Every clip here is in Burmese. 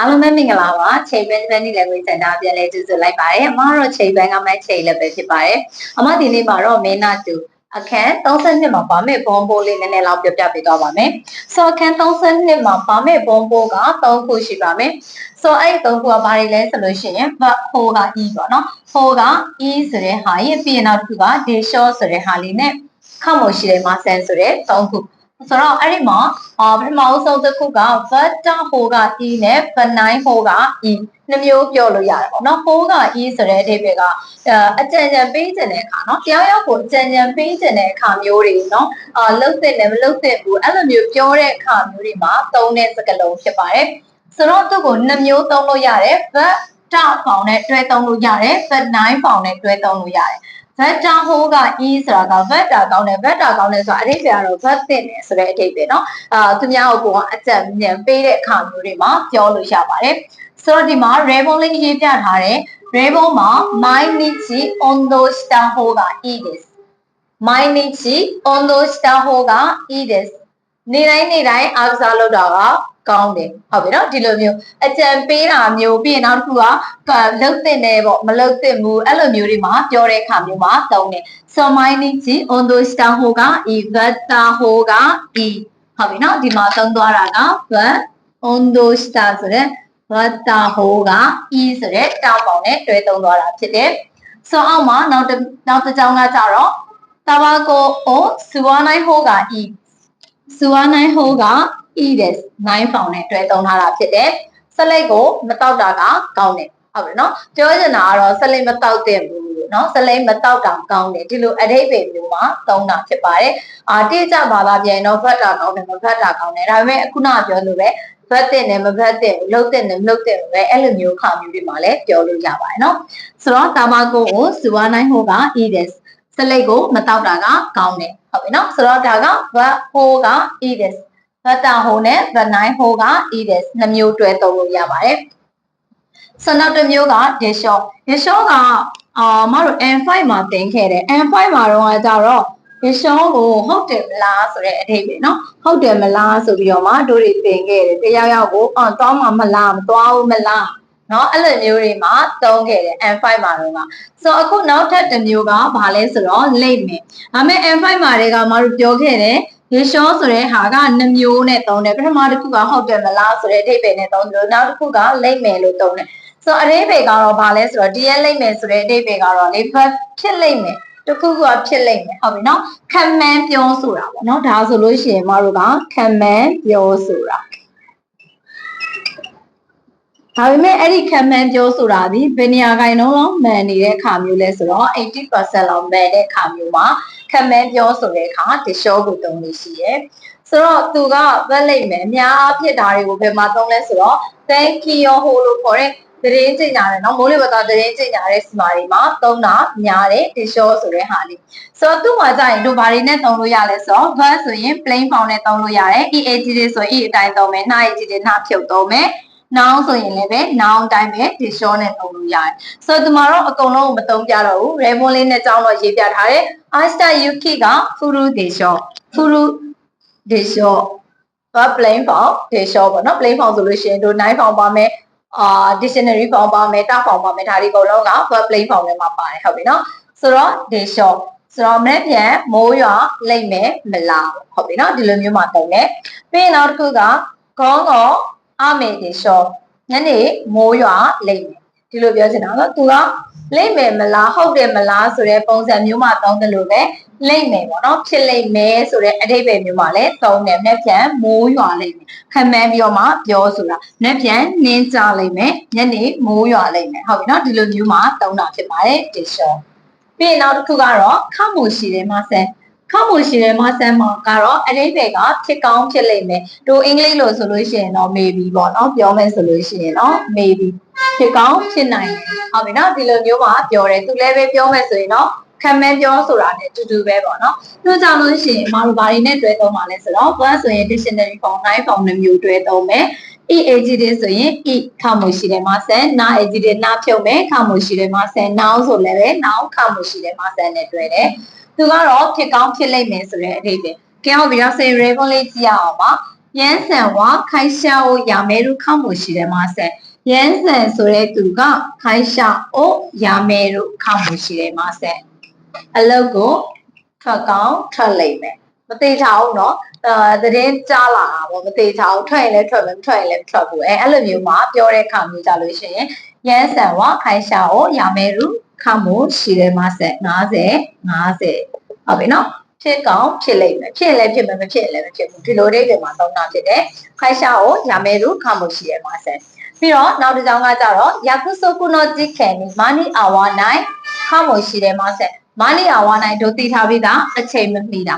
အားလုံးပဲမင်္ဂလာပါချိန်ပန်းပန်းဒီ language center ပြန်လဲကြိုဆိုလိုက်ပါတယ်အမကတော့ချိန်ပန်းကမှချိန်လည်းပဲဖြစ်ပါတယ်အမဒီနေ့မှာတော့မင်းနာတူအခန်း32မှာပါမယ်ဘွန်ဘိုးလေးနည်းနည်းလောက်ပြောပြပေးသွားပါမယ်ဆိုအခန်း32မှာပါမယ်ဘွန်ဘိုးက3ခုရှိပါမယ်ဆိုအဲ့ဒီ3ခုကဘာတွေလဲဆိုလို့ရှိရင်ဘဟိုက e ပေါ့နော်ဟိုက e ဆိုတဲ့ဟာရဲ့ပြီးရင်နောက်တစ်ခုက de short ဆိုတဲ့ဟာလေးနဲ့ခောက်မရှိတဲ့မှာ sen ဆိုတဲ့3ခု ဆိုတော့အဲ့ဒီမှာအာပထမအဆုံးတစ်ခုက vector ဟိုက e နဲ့ benign ဟိုက e နှစ်မျိုးပြောလို့ရတယ်ပေါ့နော်ဟိုက e ဆိုတဲ့အဓိပ္ပာယ်ကအကြံဉာဏ်ပေးခြင်းတဲ့အခါနော်တရားရောက်ကိုအကြံဉာဏ်ပေးခြင်းတဲ့အခါမျိုးတွေနော်အာလှုပ်တဲ့နဲ့မလှုပ်တဲ့ဘူးအဲ့လိုမျိုးပြောတဲ့အခါမျိုးတွေမှာသုံးတဲ့စကားလုံးဖြစ်ပါတယ်ဆိုတော့သူ့ကိုနှစ်မျိုးသုံးလို့ရတယ် vector ဖောင်နဲ့တွဲသုံးလို့ရတယ် benign ဖောင်နဲ့တွဲသုံးလို့ရတယ် vector ဟိုးက e ဆိုတာက vector ကောင်းတယ် vector ကောင်းတယ်ဆိုတာအဓိပ္ပာယ်ကတော့ vec တင်တယ်ဆိုတဲ့အဓိပ္ပာယ်เนาะအာသူများကိုကအကြံဉာဏ်ပေးတဲ့အခါမျိုးတွေမှာပြောလို့ရပါတယ်ဆိုတော့ဒီမှာ rainbow လေးရေးပြထားတယ် rainbow မှာ my nichi ondo shita ဟိုးက e です my nichi ondo shita ဟိုးက e ですနေတိုင်းနေတိုင်းအားကစားလုပ်တာက ကောင်းတယ်ဟုတ်ပြီနော်ဒီလိုမျိုးအကြံပေးတာမျိုးပြီးရင်နောက်တစ်ခုကလှုပ်သင့်တယ်ပေါ့မလှုပ်သင့်ဘူးအဲ့လိုမျိုးတွေမှာပြောတဲ့အခါမျိုးမှာသုံးတယ် so mining ji on the star ho ga i gatta ho ga i ဟုတ်ပြီနော်ဒီမှာသုံးသွားတာက but on the star ဆိုတဲ့ gatta ho ga i ဆိုတဲ့တောင်းပေါင်နဲ့တွဲသုံးသွားတာဖြစ်တယ် so အောက်မှာနောက်တစ်နောက်တစ်ကြောင်းကကြတော့ tabako o suanai ho ga i suanai ho ga EDS9 pound နဲ့တွဲသုံးထားတာဖြစ်တယ်။ဆက်လက်ကိုမတောက်တာကကောင်းတယ်ဟုတ်တယ်နော်ပြောချင်တာကတော့ဆက်လက်မတောက်တဲ့ဘူးနော်ဆက်လက်မတောက်တာကောင်းတယ်ဒီလိုအတိတ်ပဲမျိုးမှာသုံးတာဖြစ်ပါတယ်။အာတိကျပါလာပြန်တော့ဖတ်တာကောင်းတယ်မဖတ်တာကောင်းတယ်ဒါပေမဲ့အခုနပြောလို့ပဲဖတ်တဲ့နဲ့မဖတ်တဲ့လှုပ်တဲ့နဲ့မလှုပ်တဲ့ပဲအဲ့လိုမျိုးခါမျိုးတွေမှာလည်းပြောလို့ရပါတယ်နော်ဆိုတော့တာမကုန်းကိုဇူဝနိုင်ဟိုက EDS စလိတ်ကိုမတောက်တာကကောင်းတယ်ဟုတ်ပြီနော်ဆိုတော့ဒါက verb ဟိုက EDS တဲ့ vector ဟိုနဲ့ the9 ဟိုက e တဲ့နှမျိုးတွဲသုံးလို့ရပါတယ်ဆိုနောက်တစ်မျိုးက dishon dishon ကအာမတို့ n5 မှာသင်ခဲ့တယ် n5 မှာတော့ကြတော့ dishon ကိုဟုတ်တယ်မလားဆိုတဲ့အဓိပ္ပာယ်နော်ဟုတ်တယ်မလားဆိုပြီးတော့မှတို့တွေသင်ခဲ့တယ်တယောက်ယောက်ကိုအော်သွားမှာမလားမသွားဘူးမလားနော်အဲ့လိုမျိုးတွေမှာသုံးခဲ့တယ် N5 မှာတော့ကဆိုအခုနောက်ထပ်တစ်မျိုးကဘာလဲဆိုတော့ late မယ်ဒါပေမဲ့ N5 မှာတွေကမတို့ပြောခဲ့တယ် ရေရှောဆိုတဲ့ဟာကနှမျိုးနဲ့သုံးတယ်ပထမတစ်ခုကဟုတ်တယ်မလားဆိုတဲ့အဓိပ္ပာယ်နဲ့သုံးတယ်နောက်တစ်ခုကလိမ့်မယ်လို့သုံးတယ်ဆိုတော့အဓိပ္ပာယ်ကတော့ဘာလဲဆိုတော့တရားလိမ့်မယ်ဆိုတဲ့အဓိပ္ပာယ်ကတော့လေဖြစ်လိမ့်မယ်တခုခုကဖြစ်လိမ့်မယ်ဟုတ်ပြီနော်ခံမှန်းပြောဆိုတာပေါ့နော်ဒါဆိုလို့ရှိရင်မတို့ကခံမှန်းပြောဆိုတာဒါပေမဲ့အဲ့ဒီခံမှန်းပြောဆိုတာဒီဘယ်နေရာခိုင်နှုန်းလုံးမှန်နေတဲ့အခါမျိုးလဲဆိုတော့80%လောက်မှန်တဲ့အခါမျိုးမှာ ခံမှန်းပြောဆိုတဲ့အခါတရှောကိုတုံးလို့ရှိရဲဆိုတော့သူကဗက်လိုက်မယ်အများအဖြစ်ဓာတွေကိုဘယ်မှာသုံးလဲဆိုတော့ thank you ဟိုလို့ခေါ်တဲ့သတင်းကြင်ညာတယ်နော်မိုးလေဝသသတင်းကြင်ညာတဲ့စီမာတွေမှာသုံးတာများတယ်တရှောဆိုတဲ့ဟာလေးဆိုတော့သူ့မှာကြာရင်တို့ဘာတွေနဲ့သုံးလို့ရလဲဆိုတော့ verb ဆိုရင် plain form နဲ့သုံးလို့ရတယ် eag တွေဆိုရင် e အတိုင်းသုံးမယ်နှာ ag တွေနှာဖြုတ်သုံးမယ် noun ဆိုရင်လည်းပဲ noun အတိုင်းပဲဒီ show နဲ့သုံးလို့ရတယ်။ဆိုတော့ဒီမှာတော့အကုန်လုံးကိုမသုံးပြတော့ဘူး။ Raymond လေးနဲ့ကြောင်းတော့ရေးပြထားတယ်။ Asta Yuki က Furu de show Furu de show က plain form de show ပေါ့နော် plain form ဆိုလို့ရှိရင်တို့9 form ပါမယ်အာ dictionary form ပါမယ် ta form ပါမယ်ဒါတွေအကုန်လုံးက verb plain form ထဲမှာပါတယ်ဟုတ်ပြီနော်ဆိုတော့ de show ဆိုတော့မဲ့ပြန်မိုးရွာလိမ့်မယ်မလားဟုတ်ပြီနော်ဒီလိုမျိုးမှာတုံးတယ်ပြီးရင်နောက်တစ်ခုကခေါင်းကော အမေဒီရှော့ညနေမိုးရွာလိမ့်မယ်ဒီလိုပြောချင်တာနော်သူကလိမ့်မယ်မလားဟုတ်တယ်မလားဆိုတဲ့ပုံစံမျိုးမှာသုံးတယ်လို့ပဲလိမ့်မယ်ပေါ့နော်ဖြစ်လိမ့်မယ်ဆိုတဲ့အဓိပ္ပာယ်မျိုးမှာလည်းသုံးတယ်။နှက်ပြန်မိုးရွာလိမ့်မယ်။ခံမှန်းပြီးတော့မှပြောဆိုတာ။နှက်ပြန်နင်းကြလိမ့်မယ်။ညနေမိုးရွာလိမ့်မယ်။ဟုတ်ပြီနော်ဒီလိုမျိုးမှာသုံးတာဖြစ်ပါတယ်ဒီရှော့ပြီးရင်နောက်တစ်ခုကတော့ခမှုရှိတယ်မဆန် ခောက်မှုရှိတဲ့မဆန်မှာကတော့အတိတ်တွေကဖြစ်ကောင်းဖြစ်လိမ့်မယ်တို့အင်္ဂလိပ်လိုဆိုလို့ရှိရင်တော့ maybe ပေါ့နော်ပြောမယ်ဆိုလို့ရှိရင်တော့ maybe ဖြစ်ကောင်းဖြစ်နိုင်တယ်ဟုတ်ပြီနော်ဒီလိုမျိုးမှာပြောတယ်သူလည်းပဲပြောမယ်ဆိုရင်တော့ခံမဲပြောဆိုတာ ਨੇ တူတူပဲပေါ့နော်။တို့ကြောင့်လို့ရှိရင်မတို့ဘာတွေနဲ့တွဲသုံးပါလဲဆိုတော့ one ဆိုရင် dictionary form 9 form နှမျိုးတွဲသုံးမယ်။ EAG တွေဆိုရင် E ခမှုရှိတယ်မဆန် na AG တွေနာဖြုတ်မယ်ခမှုရှိတယ်မဆန် noun ဆိုလည်းပဲ noun ခမှုရှိတယ်မဆန်နဲ့တွဲတယ်။ သူကတော့ဖြစ်ကောင်းဖြစ်လိမ့်မယ်ဆိုတဲ့အဓိပ္ပာယ်။ကဲဟုတ်ပြီတော့ say raven လေးကြည့်ရအောင်ပါ။ ရန်ဆန်ဝါခိုင်ရှာအိုယာမဲရုခောက်မှုရှိတယ်မဆက်ရန်ဆန်ဆိုတဲ့သူကခိုင်ရှာအိုယာမဲရုခောက်မှုရှိတယ်မဆက်အလုပ်ကိုထွက်ကောင်းထွက်လိမ့်မယ်မသေးချအောင်เนาะအဲသတင်းကြားလာတာပေါ့မသေးချအောင်ထွက်ရင်လည်းထွက်မယ်မထွက်ရင်လည်းမထွက်ဘူးအဲအဲ့လိုမျိုးမှာပြောတဲ့အခါမျိုးကြလို့ရှိရင်ရန်ဆန်ဝါခိုင်ရှာအိုယာမဲရု ခေါင်းမို့ရှိတယ်မဆက်50 50ဟုတ်ပြီနော်ဖြစ်ကောင်းဖြစ်လိမ့်မယ်ဖြစ်လည်းဖြစ်မယ်မဖြစ်လည်းမဖြစ်ဘူးဒီလိုဒိတ်တွေမှာသုံးတာဖြစ်တယ်ခိုင်ရှာကိုရမယ်သူခေါင်းမို့ရှိတယ်မဆက်ပြီးတော့နောက်တစ်ကြောင်းကကြတော့ယာကုဆိုကုနိုဂျီခဲနီမာနီအာဝါနိုင်ခေါင်းမို့ရှိတယ်မဆက်မာနီအာဝါနိုင်တို့တည်ထားပြီးသားအချိန်မမီတာ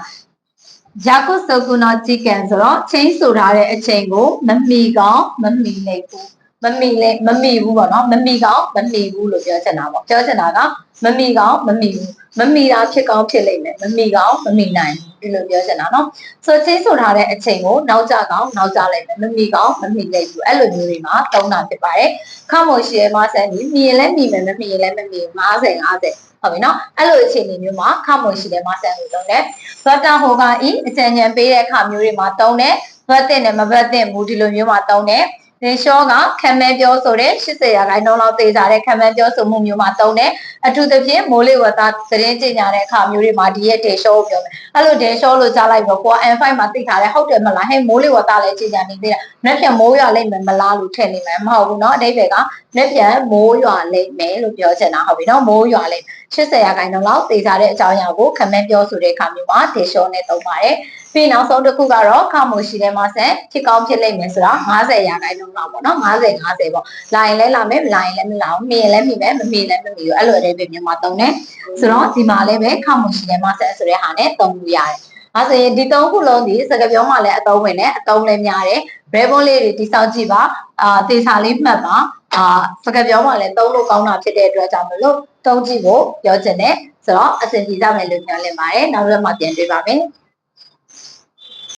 ယာကုဆိုကုနိုဂျီကန်ဆိုတော့ချင်းဆိုထားတဲ့အချိန်ကိုမမီကောင်းမမီနိုင်ဘူး မမီလဲမမီဘူးပေါ့နော်မမီကောင်မမီဘူးလို့ပြောချင်တာပေါ့ပြောချင်တာကမမီကောင်မမီဘူးမမီတာဖြစ်ကောင်းဖြစ်လိမ့်မယ်မမီကောင်မမီနိုင်ဒီလိုပြောချင်တာနော်ဆိုချင်းဆိုထားတဲ့အချိန်ကိုနောက်ကြကောင်နောက်ကြလိုက်မယ်မမီကောင်မမီလိမ့်ဘူးအဲ့လိုမျိုးတွေမှာသုံးတာဖြစ်ပါတယ်ခမော်ရှီယယ်မဆန်ကြီးမြည်လဲမြည်မယ်မမြည်လဲမမြည်50 50ဟုတ်ပြီနော်အဲ့လိုအခြေအနေမျိုးမှာခမွန်ရှိတယ်မဆန်ကိုသုံးတယ်ဘတ်တာဟိုကဤအကြံဉာဏ်ပေးတဲ့အခါမျိုးတွေမှာသုံးတယ်ဘတ်တင်နဲ့မဘတ်တင်ဘူးဒီလိုမျိုးမှာသုံးတယ် ဒီရှောကခံမဲပြောဆိုတဲ့80ရာခိုင်နှုန်းလောက်သေးကြတဲ့ခံမဲပြောဆိုမှုမျိုးမှာတုံးတယ်အထူးသဖြင့်မိုးလေဝသသတင်းကြေညာတဲ့အခါမျိုးတွေမှာဒီရဲ့ဒေရှောကိုပြောမယ်အဲ့လိုဒေရှောလို့ကြားလိုက်တော့ကိုက N5 မှာသိထားတယ်ဟုတ်တယ်မလားဟဲ့မိုးလေဝသလည်းကြေညာနေသေးတယ်။နှစ်ပြန်မိုးရွာလိမ့်မယ်မလားလို့ထင်နေမယ်မဟုတ်ဘူးเนาะအတိတ်ကနှစ်ပြန်မိုးရွာလိမ့်မယ်လို့ပြောချင်တာဟုတ်ပြီเนาะမိုးရွာလိမ့်80ရာခိုင်နှုန်းလောက်သိထားတဲ့အကြောင်းအရာကိုခံမဲပြောဆိုတဲ့အခါမျိုးမှာဒေရှောနဲ့သုံးပါတယ်။ ပြီးနောက်ဆုံးတစ်ခုကတော့ခမိုရှိတဲ့မှာဆက်ဖြစ်ကောင်းဖြစ်လိမ့်မယ်ဆိုတာ50ရာခိုင်နှုန်းလောက်ပေါ့နော်50 50ပေါ့လာရင်လည်းလာမယ်မလာရင်လည်းမလာဘူးမြင်လည်းမြင်မယ်မမြင်လည်းမမြင်ဘူးအဲ့လိုတွေပဲမြန်မာသုံးတယ်ဆိုတော့ဒီမှာလည်းပဲခမိုရှိတဲ့မှာဆက်ဆိုတဲ့ဟာနဲ့သုံးလို့ရတယ်အဲဆိုရင်ဒီသုံးခုလုံးဒီစကားပြောမှလည်းအသုံးဝင်တယ်အသုံးလည်းများတယ် brevon လေးတွေတိစောက်ကြည့်ပါအာတေစာလေးမှတ်ပါအာစကားပြောမှလည်းသုံးလို့ကောင်းတာဖြစ်တဲ့အတွက်ကြောင့်မလို့သုံးကြည့်ဖို့ပြောချင်တယ်ဆိုတော့အဆင်ပြေကြမယ်လို့ညွှန်လင့်ပါတယ်နောက်တစ်ခါမှပြန်တွေ့ပါမယ်